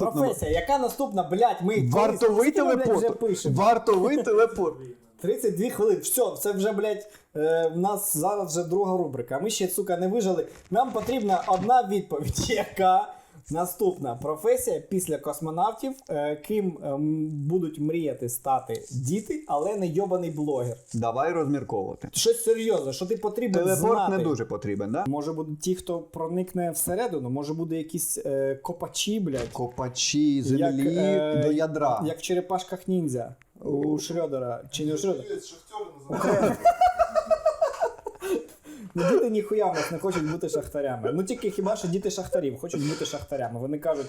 наступна? Професія, яка наступна, блядь, ми Вартовий скільки ми, блядь, вже телепорт. пишемо? Вартовий телепорт. 32 хвилини. Все, це вже, блядь, е, в нас зараз вже друга рубрика. Ми ще, сука, не вижили. Нам потрібна одна відповідь, яка наступна професія після космонавтів, е, ким ем, будуть мріяти стати діти, але не йобаний блогер. Давай розмірковувати. Щось серйозне, що ти потрібен Телепорт знати. не дуже потрібен, да? Може будуть ті, хто проникне всередину, може буде якісь е, копачі, блядь. Копачі землі е, до ядра. Як в черепашках ніндзя у Шрёдера. Чи не у Шрёдера? Шахтери називають. Ну, діти ніхуя в нас не хочуть бути шахтарями. Ну тільки хіба що діти шахтарів хочуть бути шахтарями. Вони кажуть: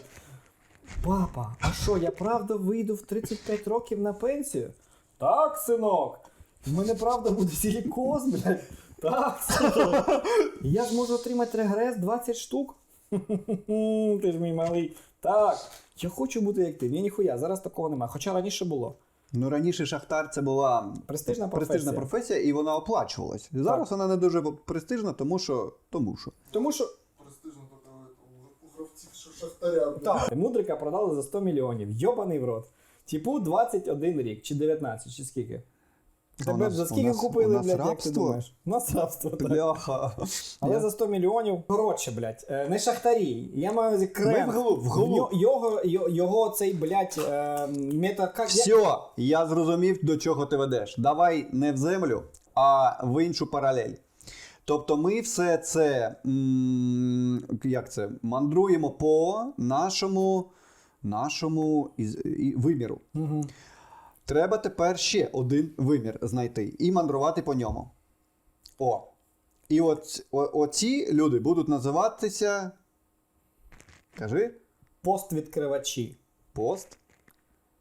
папа, а що, я правда вийду в 35 років на пенсію? Так, синок. В мене правда буде силікоз, блядь. Так, синок. Я зможу отримати регрес 20 штук. Ти ж мій малий. Так. Я хочу бути як ти. Ні, ніхуя, зараз такого немає. Хоча раніше було. Ну раніше шахтар це була Престижна престижна професія. професія, і вона оплачувалась. Зараз вона не дуже престижна, тому що. Тому що. Тому що Престижно у гравців що шахтаря. Так, Мудрика продали за 100 мільйонів. Йобаний в рот. Типу 21 рік, чи 19, чи скільки. Тебе за скільки нас- купили, блядь, як ти думаєш? У нас рабство, так. Бляха. Але за 100 мільйонів. Коротше, блядь, е, не шахтарі. Я маю крем. Ми вглуб, вглуб. Його, його, його цей, блядь, е, мета... Все, я зрозумів, до чого ти ведеш. Давай не в землю, а в іншу паралель. Тобто ми все це м, як це, мандруємо по нашому, нашому із, і, виміру. Мгм. Треба тепер ще один вимір знайти і мандрувати по ньому. О. І от, о, оці люди будуть називатися. Кажи, Поствідкривачі. пост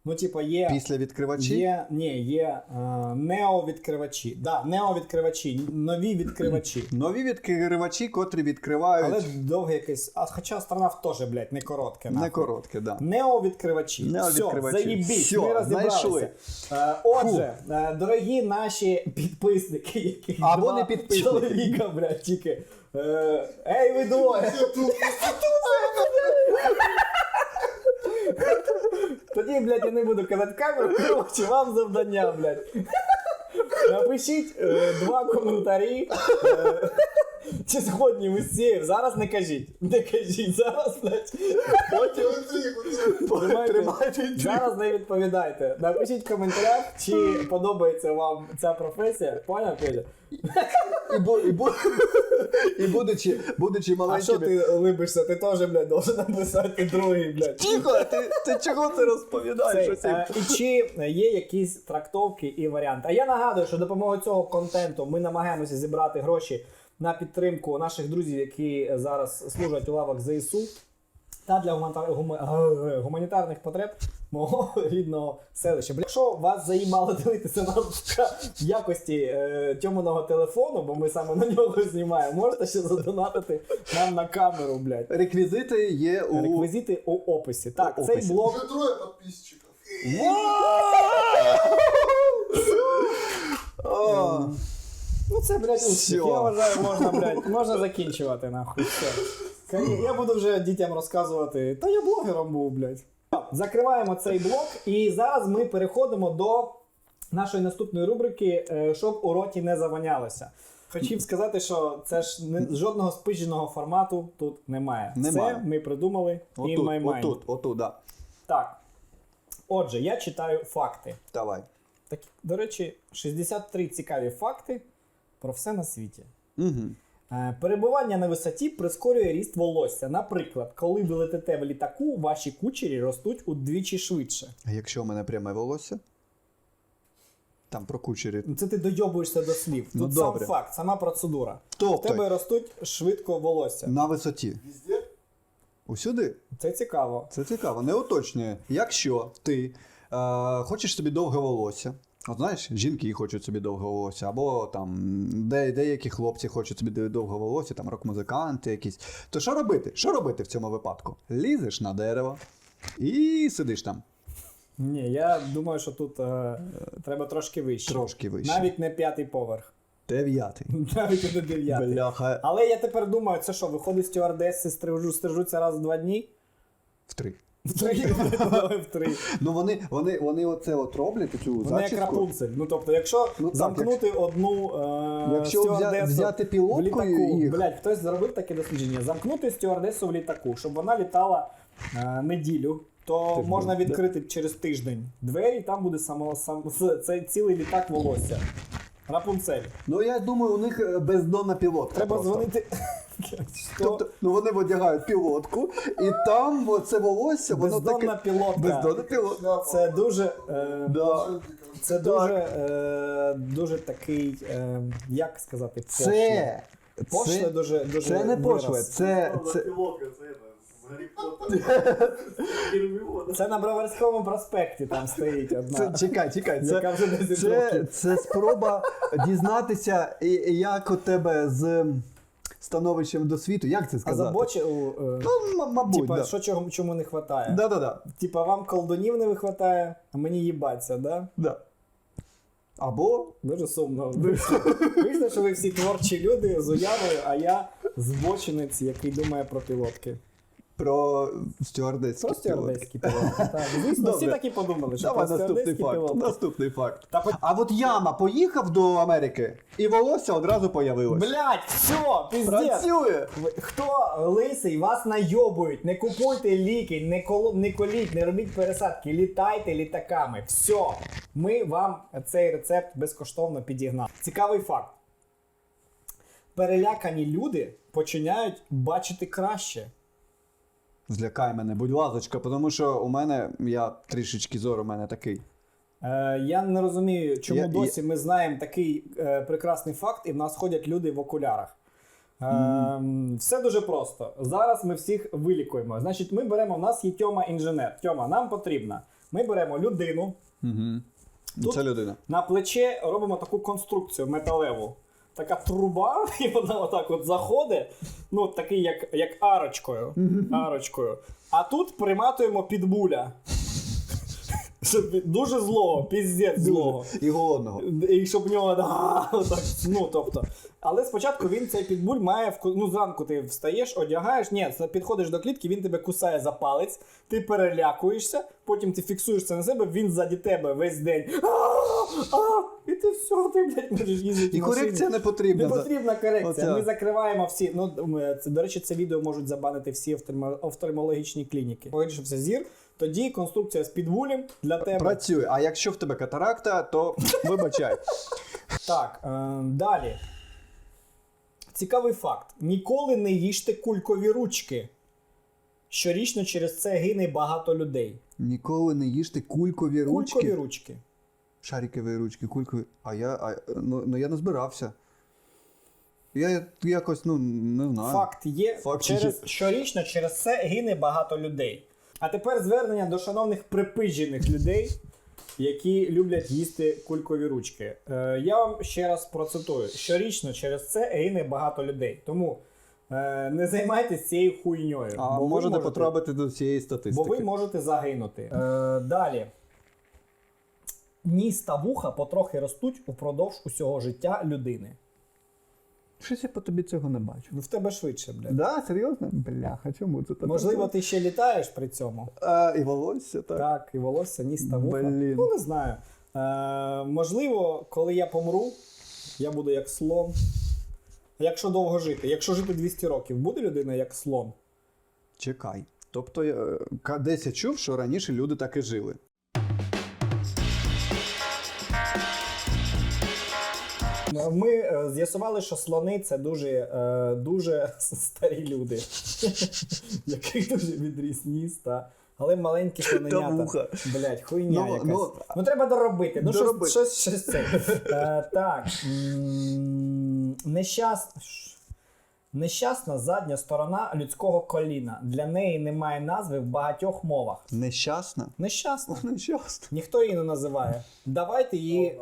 Ну, типа, є. після відкривачі. Є, ні, є е, неовідкривачі. Да, неовідкривачі, нові відкривачі. Нові відкривачі, котрі відкривають Але довге якесь. А хоча астронавт теж, блядь, не коротке. не коротке, да. Неовідкривачі. Неовідкривачі. Все, заїбіть, Всьо, ми розібралися. знайшли. Е, отже, е, дорогі наші підписники, які Або два не підписники. чоловіка, блядь, тільки. Е, ей, ви двоє! Тоді, блядь, я не буду казати камеру, коротше, вам завдання, блядь. Напишіть е, два коментарі. Е, чи згодні ви з цією? Зараз не кажіть. Не кажіть зараз, блядь. Потім. Тримайте, Тримайте зараз не відповідайте. Напишіть в коментарях, чи подобається вам ця професія. Поняв, Петя? І, бу, і, бу, і будучи, будучи А що ти либишся? Ти теж, блядь, должен написати другий, блядь. Тихо, ти, ти чого це розповідаєш? Цей, е, і чи є якісь трактовки і варіанти? А я нагадую, що допомогою цього контенту ми намагаємося зібрати гроші на підтримку наших друзів, які зараз служать у лавах ЗСУ. Та для гуманітар- гума- гуманітарних потреб мого рідного селища. Бля, Якщо вас заїмало дивитися нас в якості е, тьоманого телефону, бо ми саме на нього знімаємо, можете ще задонатити нам на камеру, блядь. Реквізити є у. Реквізити у описі. Так, У цей описі. блок Уже троє підписчиків. О, Ну це, блядь, успіх. Я вважаю, можна, блядь, можна закінчувати, нахуй. Все. Я буду вже дітям розказувати. Та я блогером був, блядь. Закриваємо цей блок, і зараз ми переходимо до нашої наступної рубрики, е, щоб у роті не завонялося. Хотів сказати, що це ж не, жодного спиженого формату тут немає. Немає. Це ми придумали отут, my mind. отут, отут, да. Так. Отже, я читаю факти. Давай. Так, до речі, 63 цікаві факти про все на світі. Угу. Перебування на висоті прискорює ріст волосся. Наприклад, коли ви летите в літаку, ваші кучері ростуть удвічі швидше. А якщо у мене пряме волосся? Там про кучері. Ну, Це ти дойобуєшся до слів. Тут Ну, сам добре. факт, сама процедура. В Тобто, тебе ростуть швидко волосся. на висоті. Везде? Усюди? Це цікаво. Це цікаво, не уточнює. Якщо ти е, хочеш собі довге волосся, от знаєш, жінки хочуть собі довге волосся, або там де, деякі хлопці хочуть собі довге волосся, там рок-музиканти якісь. То що робити? Що робити в цьому випадку? Лізеш на дерево і сидиш там Ні, я думаю, що тут е, треба трошки вище. трошки вище. Навіть не п'ятий поверх. Дев'ятий. Навіть не дев'ятий. Бляха. Але я тепер думаю, це що, виходить стюардеси, стрижу, стрижуться раз в два дні? В три. В три, в три. Ну вони, вони, вони оце от роблять цю Вони як. Рапунцель. Ну тобто, якщо Ну, так, замкнути одну е, Якщо взя- взяти пілотку в літаку, їх. блядь, хтось зробив таке дослідження, замкнути стюардесу в літаку, щоб вона літала е, неділю, то Тиждень, можна да. відкрити через тиждень двері, і там буде само, сам, це цілий літак волосся. Рапунцель. Ну я думаю, у них е, бездонна пілотка. Треба просто. дзвонити. Тобто, ну вони одягають пілотку, і там це волосся, воно Бездонна таке. пілотка. Бездонна пілотка. Це дуже. Е, Да. Це дуже, е, дуже такий, е, як сказати, пошле. Це, Пошле це, дуже, дуже це не пошле, це, це, це це, Це на Броварському проспекті там стоїть одна. це чекай, чекай. Яка вже Це, це, це спроба дізнатися, як у тебе з становищем до світу. Як це а сказати? забоче, е, Ну, мабуть, типа, да. що чому, чому не вистачає? Да, да, да, Типа, вам колдунів не вистачає, а мені їбаться, да? да. Або Дуже сумно. Вийшло, що ви всі творчі люди з уявою, а я збочинець, який думає про пілотки. Про стюардесські Просто пілотки. стюардеські пілотки. Так, звісно, всі так і подумали, що Давай про наступний стюардеські факт. пілотки. Наступний факт. Та по- А от яма поїхав до Америки, і волосся одразу появилось. Блять, все, піздець. Працює! Ви- Хто лисий, вас найобують, не купуйте ліки, не, коло, не коліть, не робіть пересадки, літайте літаками. Все, ми вам цей рецепт безкоштовно підігнали. Цікавий факт. Перелякані люди починають бачити краще. Злякай мене, будь ласочка, тому що у мене я трішечки зор у мене такий. Е, я не розумію, чому Я- досі ми знаємо такий е, прекрасний факт, і в нас ходять люди в окулярах. Е, Все дуже просто. Зараз ми всіх вилікуємо. Значить, ми беремо, в нас є Тьома інженер. Тьома, нам потрібно. Ми беремо людину, Угу. Тут- Це людина. на плече робимо таку конструкцію металеву. Така труба, і вона отак от заходить, ну такий як, як арочкою. арочкою. А тут приматуємо підбуля. Щоб Дуже злого, піздець злого. І голодного. І щоб в нього да, отак, ну тобто. Але спочатку він цей підбуль має вку- ну зранку ти встаєш, одягаєш, ні, підходиш до клітки, він тебе кусає за палець, ти перелякуєшся, потім ти фіксуєш це на себе, він ззаді тебе весь день. І ти все, ти блядь, можеш їздити. І корекція не потрібна. Не потрібна корекція. Ми закриваємо всі. Ну це до речі, це відео можуть забанити всі офтальмологічні клініки. Вирішився зір. Тоді конструкція з підвулем для тебе. Працює. А якщо в тебе катаракта, то вибачай. Так, е, далі. Цікавий факт: ніколи не їжте кулькові ручки. Щорічно через це гине багато людей. Ніколи не їжте кулькові ручки. Кулькові ручки. Шарикові ручки, кулькові. А я, а, ну, ну я не збирався. Я якось, ну, не знаю. Факт є. Факт через, є. Щорічно через це гине багато людей. А тепер звернення до шановних припижених людей, які люблять їсти кулькові ручки. Е, я вам ще раз процитую: щорічно через це гине багато людей. Тому е, не займайтесь цією хуйньою. А бо ви можете потрапити до цієї Бо статистики. ви можете загинути. Е, далі. Ніс та вуха потрохи ростуть упродовж усього життя людини. Щось я по тобі цього не бачу. Ну в тебе швидше, блядь. Да, серйозно? Бляха, чому це так? Можливо, ти ще літаєш при цьому. А, і волосся, так. Так, і волосся, ніс та вуха. Блін. Ну, не знаю. Е, можливо, коли я помру, я буду як слон. Якщо довго жити, якщо жити 200 років, буде людина як слон? Чекай. Тобто, я, десь я чув, що раніше люди так і жили. Ми е, з'ясували, що слони це дуже, е, дуже старі люди, яких дуже відріс ніс, та. але маленькі слоненята. Блять, хуйня Ну, якась. ну, Ну, треба доробити. Ну, доробити. щось, щось це. Е, так. Нещасна. Нещасна задня сторона людського коліна. Для неї немає назви в багатьох мовах. Нещасна? Нещасна. Нещасна. Ніхто її не називає. Давайте її.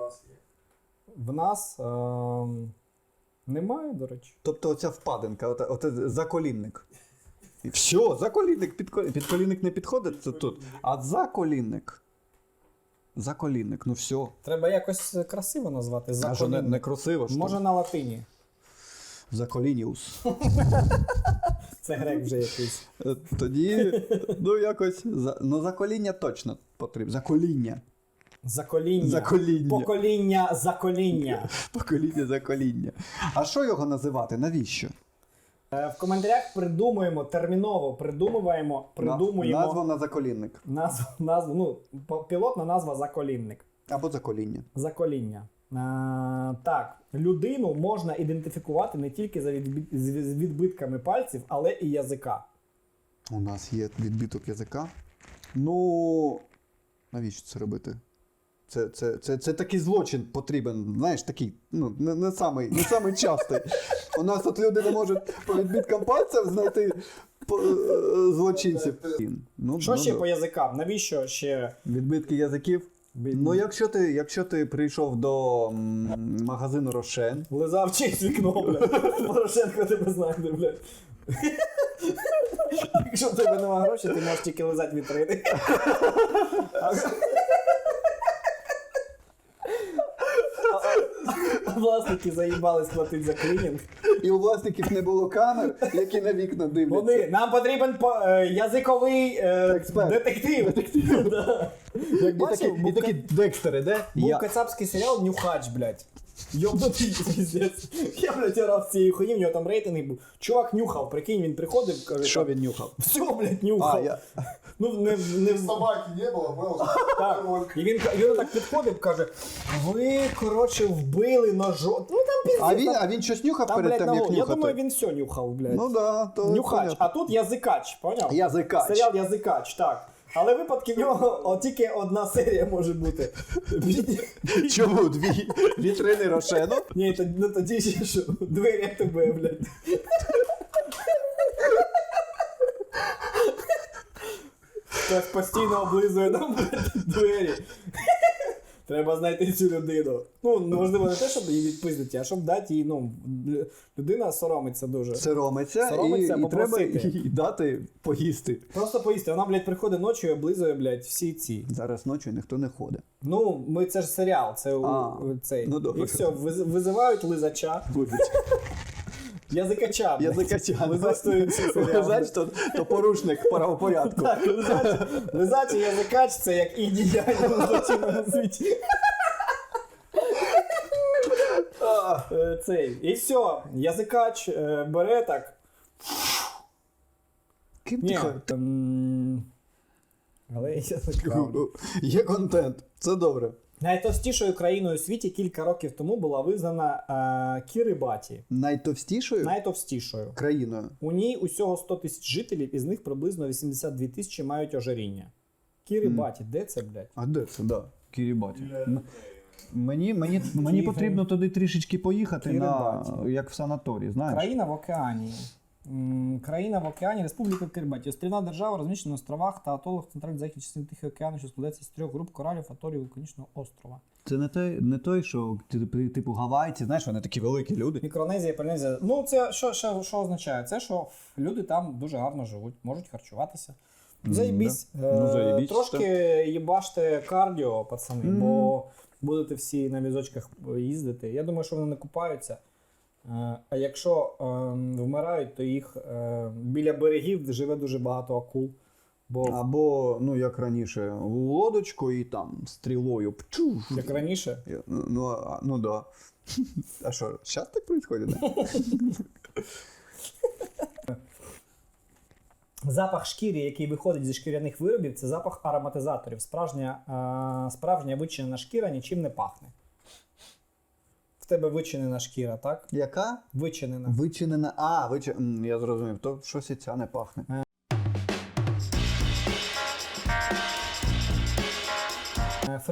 В нас ем, немає, до речі. Тобто оця впадинка, оте, оте заколінник. І все, заколінник, підколінник. Підколінник не підходить, це тут. А заколінник. Заколінник, ну все. Треба якось красиво назвати. А що не, Заколінник. не красиво, що? Може на латині. Заколініус. Це грек вже якийсь. Е, Тоді, ну якось, за, ну закоління точно потрібно. Закоління. Закоління. Закоління. Покоління закоління. Покоління закоління. А що його називати? Навіщо? Е, В коментарях придумуємо, терміново придумуємо, придумуємо Назва на заколінник. назву, назву, ну, по- пілотна назва заколінник. Або закоління. Закоління. А, так, людину можна ідентифікувати не тільки за відбі- з з відбитками пальців, але і язика. У нас є відбиток язика. Ну, навіщо це робити? Це, це, це, це такий злочин потрібен, знаєш, такий, ну, не, не, самий, не самий частий. У нас тут люди не можуть по відбиткам пальців знайти по- е, злочинців. Ну, Що ну, ще да. по язикам? Навіщо ще? Відбитки язиків? Ну, якщо ти, якщо ти прийшов до м, магазину Рошен, Лизав через вікно, блядь. Порошенко тебе знайде, блядь. Якщо в тебе немає грошей, ти можеш тільки лизати вітрини. Власники заїбались платити за клінінг. і у власників не було камер, які на вікна дивляться. Вони, нам потрібен по- е, язиковий е, Експерт. детектив. детектив. Да. Як І бачив, такі, і був, такі Декстери, де? був Я, кацапський серіал Нюхач, блядь. Йобнутий піздець. Я, блядь, грав з цієї хуйні, в нього там рейтинг був. Чувак нюхав, прикинь, він приходив, каже, що він нюхав? все, блядь, А, нюхав. я... Ну, не, не в- Собаки не было, понял? так. І він, він так підходив, каже: ви, коротше, вбили ножом. Ну там піздець. а, він, а він щось нюхав там, перед блядь, тим, як гол. Я думаю, він все нюхав, блядь. Ну да, то Нюхач, понятно. а тут язикач, поняв? Язикач. Серіал язикач, так. Але випадків в нього о, тільки одна серія може бути. Чому дві вітрини Рошену? Ні, то, ну тоді ще що, двері тебе, блядь. Хтось постійно облизує нам двері. Треба знайти цю людину. Ну, можливо, не те, щоб її відпиздити, а щоб дати їй, ну, людина соромиться дуже. Соромиться, Соромиться, і, і треба їй дати поїсти. Просто поїсти. Вона, блядь, приходить ночі і облизує, блядь, всі ці. Зараз ночі ніхто не ходить. Ну, ми це ж серіал, це А, у цей. ну, добре. І все, визивають лизача. Язикача. Блядь. Язикача. Лизач то то, порушник правопорядку. Так, лизач, лизач і язикач це як і в злочинному світі. Е, Цей. І все, язикач е, бере так. Ким ти Але язикач. Є контент, це добре. Найтовстішою країною у світі кілька років тому була визнана е, Кірибаті. Найтовстішою Найтовстішою. країною. У ній усього 100 тисяч жителів, із них приблизно 82 тисячі мають ожиріння. Кірибаті, де це, блядь? А де це? Да. Кірібаті. Или- Мені, мені, мені потрібно туди трішечки поїхати, на, Кірибаті. як в санаторії, знаєш? Країна в океані. Країна в океані, Республіка Кирибаті. Острівна держава розміщена на островах та атолах центральної західній частини Тихого океану, що складається з трьох груп коралів, атолів вулканічного острова. Це не той, не той, що ти- типу гавайці, знаєш, вони такі великі люди. Мікронезія, Полінезія. Ну, це що, що, що означає? Це що люди там дуже гарно живуть, можуть харчуватися. Заєбісь. да. Ну, Е, заєбісь, Трошки їбаште кардіо, пацани, Мгм. бо будете всі на візочках їздити. Я думаю, що вони не купаються. Е, А якщо е, вмирають, то їх е, біля берегів живе дуже багато акул. Бо, Або, ну як раніше, в лодочку і там стрілою. Пчух. як раніше, Ну, ну, а- ну да. А що, зараз так відбувається. Запах шкіри, який виходить зі шкіряних виробів, це запах ароматизаторів. Справжня, е, справжня вичинена шкіра нічим не пахне. В тебе вичинена шкіра, так? Яка? Вичинена. Вичинена. А, вичи... м, я зрозумів, то щось і ця не пахне.